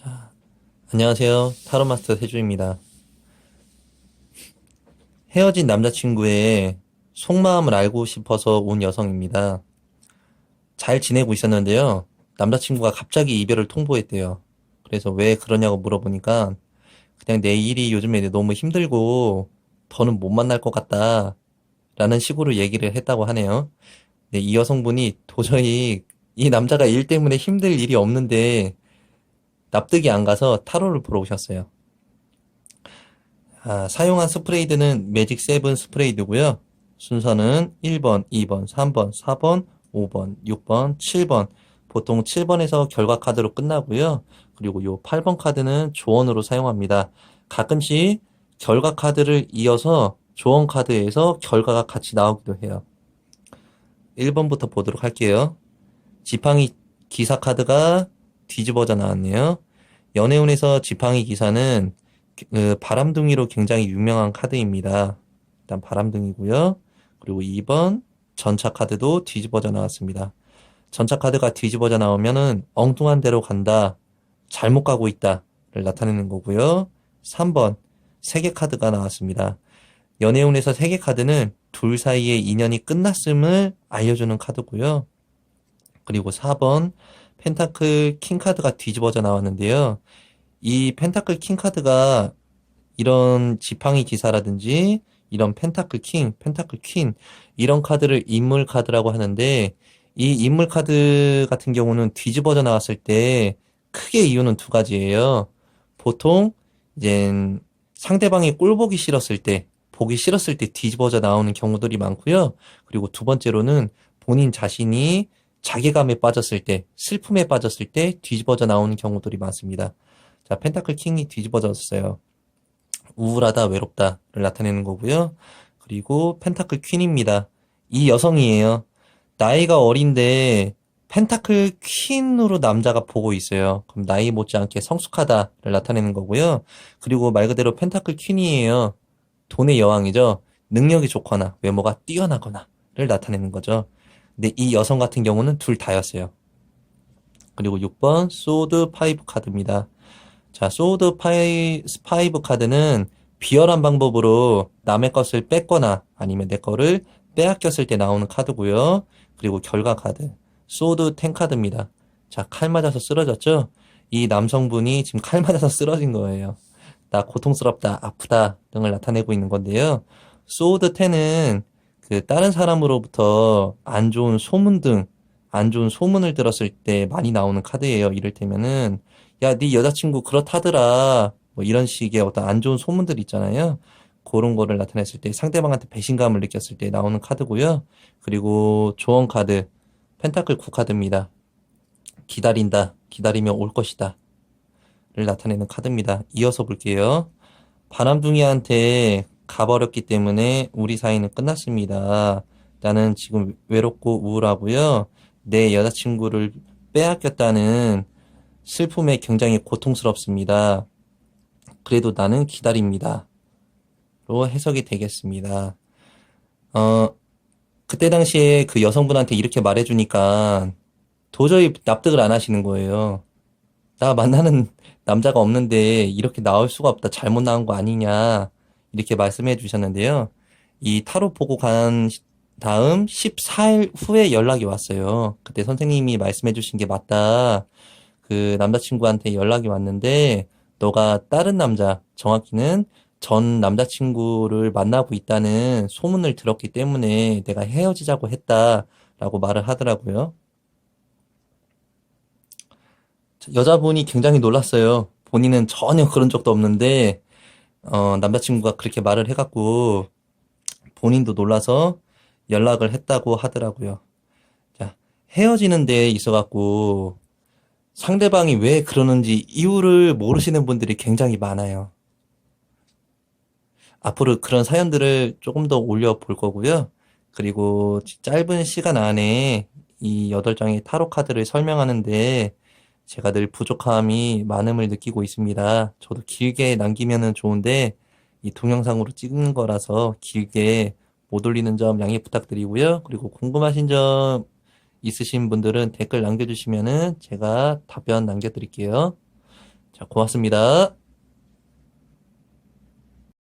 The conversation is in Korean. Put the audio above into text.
자, 안녕하세요. 타로마스터 세주입니다. 헤어진 남자친구의 속마음을 알고 싶어서 온 여성입니다. 잘 지내고 있었는데요. 남자친구가 갑자기 이별을 통보했대요. 그래서 왜 그러냐고 물어보니까 그냥 내 일이 요즘에 너무 힘들고 더는 못 만날 것 같다. 라는 식으로 얘기를 했다고 하네요. 네, 이 여성분이 도저히 이 남자가 일 때문에 힘들 일이 없는데 납득이 안 가서 타로를 보러 오셨어요. 아, 사용한 스프레이드는 매직 세븐 스프레이드고요. 순서는 1번, 2번, 3번, 4번, 5번, 6번, 7번. 보통 7번에서 결과 카드로 끝나고요. 그리고 요 8번 카드는 조언으로 사용합니다. 가끔씩 결과 카드를 이어서 조언 카드에서 결과가 같이 나오기도 해요. 1번부터 보도록 할게요. 지팡이 기사 카드가 뒤집어져 나왔네요. 연애운에서 지팡이 기사는 그 바람둥이로 굉장히 유명한 카드입니다. 일단 바람둥이고요. 그리고 2번 전차 카드도 뒤집어져 나왔습니다. 전차 카드가 뒤집어져 나오면은 엉뚱한 데로 간다, 잘못 가고 있다를 나타내는 거고요. 3번 세계 카드가 나왔습니다. 연애운에서 세계 카드는 둘 사이의 인연이 끝났음을 알려주는 카드고요. 그리고 4번 펜타클 킹 카드가 뒤집어져 나왔는데요. 이 펜타클 킹 카드가 이런 지팡이 기사라든지 이런 펜타클 킹, 펜타클 퀸 이런 카드를 인물 카드라고 하는데 이 인물 카드 같은 경우는 뒤집어져 나왔을 때 크게 이유는 두 가지예요. 보통 이제 상대방이 꼴 보기 싫었을 때, 보기 싫었을 때 뒤집어져 나오는 경우들이 많고요. 그리고 두 번째로는 본인 자신이 자괴감에 빠졌을 때, 슬픔에 빠졌을 때 뒤집어져 나오는 경우들이 많습니다. 자, 펜타클 킹이 뒤집어졌어요. 우울하다, 외롭다를 나타내는 거고요. 그리고 펜타클 퀸입니다. 이 여성이에요. 나이가 어린데 펜타클 퀸으로 남자가 보고 있어요. 그럼 나이 못지않게 성숙하다를 나타내는 거고요. 그리고 말 그대로 펜타클 퀸이에요. 돈의 여왕이죠. 능력이 좋거나 외모가 뛰어나거나를 나타내는 거죠. 근데 이 여성 같은 경우는 둘 다였어요. 그리고 6번 소드 파이브 카드입니다. 자, 소드 파이, 파이브 카드는 비열한 방법으로 남의 것을 뺏거나 아니면 내 거를 빼앗겼을 때 나오는 카드고요. 그리고 결과 카드. 소드 텐 카드입니다. 자, 칼 맞아서 쓰러졌죠? 이 남성분이 지금 칼 맞아서 쓰러진 거예요. 나 고통스럽다, 아프다 등을 나타내고 있는 건데요. 소드 텐은 그 다른 사람으로부터 안 좋은 소문 등 안 좋은 소문을 들었을 때 많이 나오는 카드예요. 이를테면은 야, 네 여자친구 그렇다더라. 뭐 이런 식의 어떤 안 좋은 소문들 있잖아요. 그런 거를 나타냈을 때 상대방한테 배신감을 느꼈을 때 나오는 카드고요. 그리고 조언 카드 펜타클 9 카드입니다. 기다린다. 기다리면 올 것이다. 를 나타내는 카드입니다. 이어서 볼게요. 바람둥이한테 가버렸기 때문에 우리 사이는 끝났습니다. 나는 지금 외롭고 우울하고요. 내 여자친구를 빼앗겼다는 슬픔에 굉장히 고통스럽습니다. 그래도 나는 기다립니다. 로 해석이 되겠습니다. 어, 그때 당시에 그 여성분한테 이렇게 말해주니까 도저히 납득을 안 하시는 거예요. 나 만나는 남자가 없는데 이렇게 나올 수가 없다. 잘못 나온 거 아니냐. 이렇게 말씀해 주셨는데요. 이 타로 보고 간 다음 14일 후에 연락이 왔어요. 그때 선생님이 말씀해 주신 게 맞다. 그 남자친구한테 연락이 왔는데 너가 다른 남자, 정확히는 전 남자친구를 만나고 있다는 소문을 들었기 때문에 내가 헤어지자고 했다라고 말을 하더라고요. 여자분이 굉장히 놀랐어요. 본인은 전혀 그런 적도 없는데, 어, 남자친구가 그렇게 말을 해갖고, 본인도 놀라서 연락을 했다고 하더라고요. 자, 헤어지는 데에 있어갖고, 상대방이 왜 그러는지 이유를 모르시는 분들이 굉장히 많아요. 앞으로 그런 사연들을 조금 더 올려볼 거고요. 그리고 짧은 시간 안에 이 8장의 타로 카드를 설명하는데 제가 늘 부족함이 많음을 느끼고 있습니다. 저도 길게 남기면은 좋은데 이 동영상으로 찍은 거라서 길게 못 올리는 점 양해 부탁드리고요. 그리고 궁금하신 점 있으신 분들은 댓글 남겨주시면은 제가 답변 남겨드릴게요. 자, 고맙습니다.